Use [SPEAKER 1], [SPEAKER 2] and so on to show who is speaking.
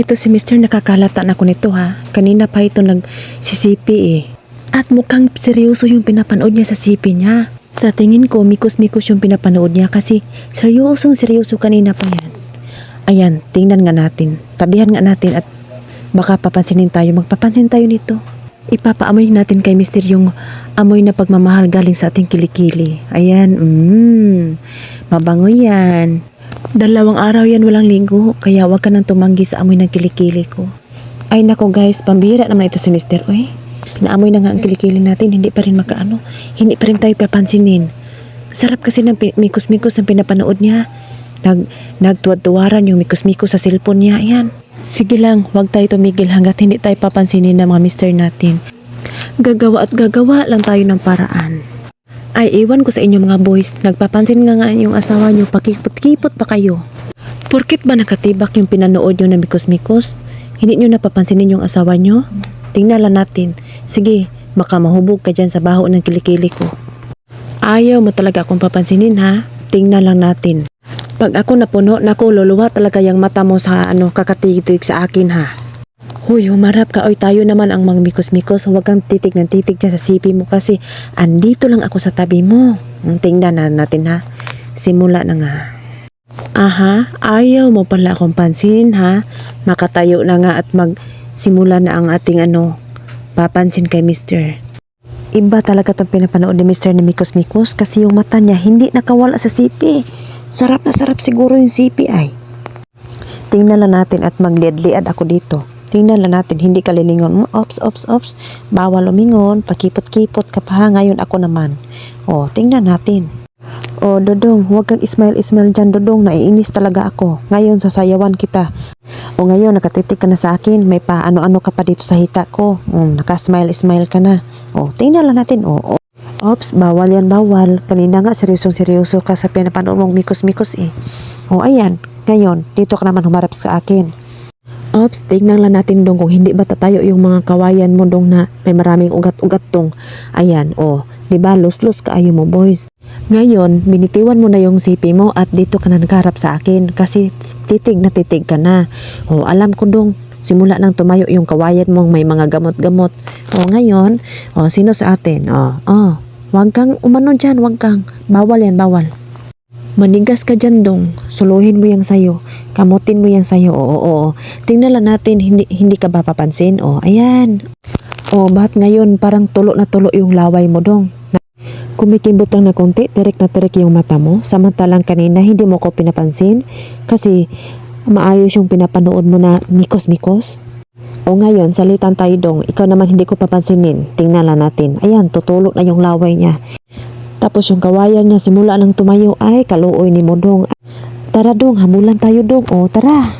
[SPEAKER 1] ito si Mr. nakakalata na ko nito ha. Kanina pa ito nagsisipi eh. At mukhang seryoso yung pinapanood niya sa sipi niya. Sa tingin ko, mikos-mikos yung pinapanood niya kasi seryosong seryoso kanina pa yan. Ayan, tingnan nga natin. Tabihan nga natin at baka papansinin tayo. Magpapansin tayo nito. Ipapaamoy natin kay Mr. yung amoy na pagmamahal galing sa ating kilikili. Ayan, mmm, mabango yan. Dalawang araw yan walang ligo, kaya wag ka nang tumanggi sa amoy ng kilikili ko. Ay nako guys, pambira naman ito si Mr. Uy. Pinaamoy na nga ang kilikili natin, hindi pa rin makaano, hindi pa rin tayo papansinin. Sarap kasi ng mikos-mikos ang pinapanood niya. Nag, nagtuwad-tuwaran yung mikos-mikos sa cellphone niya, ayan. Sige lang, wag tayo tumigil hanggat hindi tayo papansinin ng mga mister natin. Gagawa at gagawa lang tayo ng paraan. Ay, iwan ko sa inyo mga boys, nagpapansin nga nga yung asawa nyo, pakipot-kipot pa kayo. Porkit ba nakatibak yung pinanood nyo na mikos-mikos? Hindi nyo napapansinin yung asawa nyo? Tingnan lang natin. Sige, baka mahubog ka dyan sa baho ng kilikili ko. Ayaw mo talaga akong papansinin ha? Tingnan lang natin. Pag ako napuno, naku, luluwa talaga yung mata mo sa ano, kakatitig sa akin ha. Huy, humarap ka. Oy, tayo naman ang mga mikos-mikos. Huwag kang titig ng titig dyan sa sipi mo kasi andito lang ako sa tabi mo. Mm, Tingnan na natin ha. Simula na nga. Aha, ayaw mo pala akong pansinin ha. Makatayo na nga at magsimula na ang ating ano, papansin kay Mr. Iba talaga itong pinapanood ni Mr. ni Mikos Mikos kasi yung mata niya hindi nakawala sa sipi. Sarap na sarap siguro yung sipi ay. Tingnan lang natin at magliad-liad ako dito. Tingnan lang natin, hindi ka lilingon. Mm, Ops, ops, ops. Bawal lumingon, pakipot-kipot ka pa. Ngayon ako naman. O, tingnan natin. O, Dodong, huwag kang ismail-ismail dyan, Dodong. Naiinis talaga ako. Ngayon, sasayawan kita. O ngayon, nakatitig ka na sa akin. May pa ano-ano ka pa dito sa hita ko. Um, nakasmile-smile ka na. O, tingnan lang natin. O, o. Ops, bawal yan, bawal. Kanina nga, seryosong-seryoso ka sa pinapanood mong mikos-mikos eh. O, ayan. Ngayon, dito ka naman humarap sa akin. Ops, tingnan lang natin dong kung hindi ba tatayo yung mga kawayan mo dong na may maraming ugat-ugat tong. Ayan, o. di ba lus-lus ka ayo mo, boys. Ngayon, binitiwan mo na yung sipi mo at dito ka na nagharap sa akin kasi titig na titig ka na. O, alam ko dong, simula nang tumayo yung kawayan mong may mga gamot-gamot. O, ngayon, o, sino sa atin? O, o, wag kang umano dyan, wag kang. Bawal yan, bawal. Manigas ka dyan dong. Suluhin mo yang sayo. Kamutin mo yang sayo. Oo, oo. Tingnan lang natin, hindi, hindi ka ba papansin? O, ayan. O, ba't ngayon parang tulo na tulo yung laway mo dong? Kumikimbot lang na konti, tirik na tirik yung mata mo. Samantalang kanina, hindi mo ko pinapansin. Kasi, maayos yung pinapanood mo na mikos-mikos. O ngayon, salitan tayo dong. Ikaw naman hindi ko papansinin. Tingnan lang natin. Ayan, tutulog na yung laway niya. Tapos yung kawayan niya simula nang tumayo ay kaluoy ni Modong. Tara dong, hamulan tayo dong. O tara.